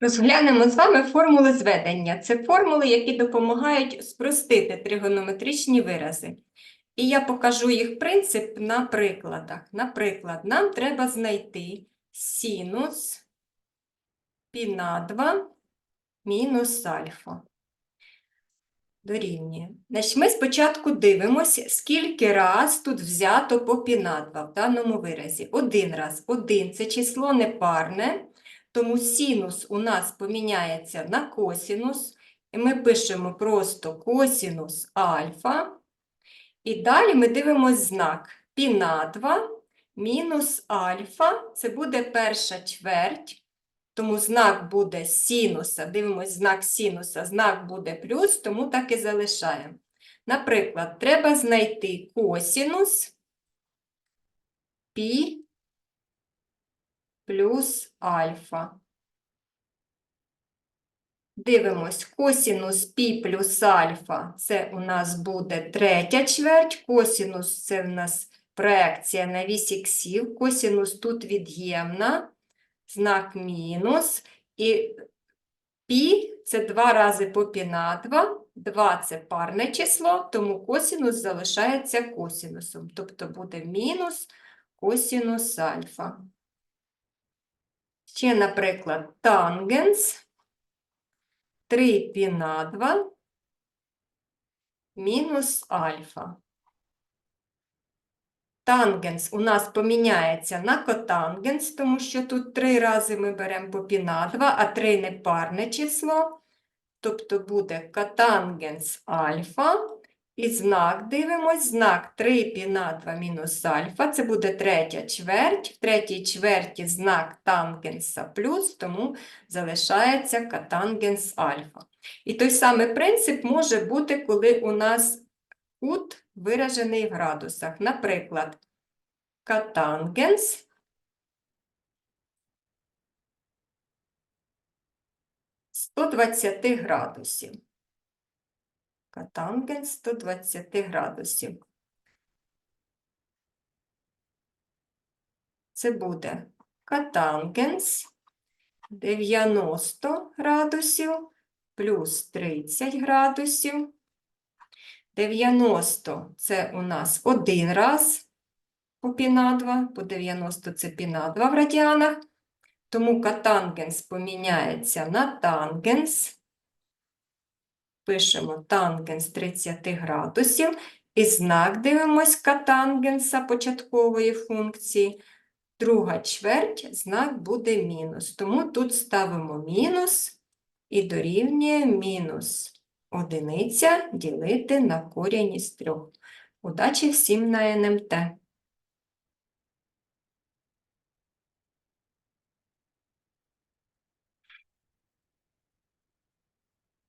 Розглянемо з вами формули зведення. Це формули, які допомагають спростити тригонометричні вирази. І я покажу їх принцип на прикладах. Наприклад, нам треба знайти синус пі на 2 мінус альфа. Дорівнює. Значить, ми спочатку дивимося, скільки раз тут взято по пі на 2 в даному виразі. Один раз. Один – це число непарне, тому синус у нас поміняється на косінус, і ми пишемо просто косінус альфа. І далі ми дивимося знак пі на 2 мінус альфа, це буде перша чверть, тому знак буде синуса, дивимось знак синуса, знак буде плюс, тому так і залишаємо. Наприклад, треба знайти косінус пі плюс альфа. Дивимось, косінус пі плюс альфа, це у нас буде третя чверть, косінус це в нас проекція на вісь іксів, косінус тут від'ємна, знак мінус, і пі це два рази по пі на 2, 2 це парне число, тому косінус залишається косінусом, тобто буде мінус косінус альфа. Ще, наприклад, тангенс 3 пі на 2 мінус альфа. Тангенс у нас поміняється на котангенс, тому що тут три рази ми беремо по пі на 2, а 3 непарне число. Тобто буде котангенс альфа. І знак дивимось, знак 3 пі на 2 мінус альфа, це буде третя чверть. В третій чверті знак тангенса плюс, тому залишається котангенс альфа. І той самий принцип може бути, коли у нас кут виражений в градусах. Наприклад, котангенс 120 градусів. Котангенс 120 градусів. Це буде котангенс 90 градусів плюс 30 градусів. 90 це у нас один раз по пі на 2, по 90 це пі на 2 в радіанах. Тому котангенс поміняється на тангенс. Пишемо тангенс 30 градусів. І знак дивимось котангенса початкової функції. Друга чверть, знак буде мінус. Тому тут ставимо мінус і дорівнює мінус одиниця ділити на корінь із трьох. Удачі всім на НМТ!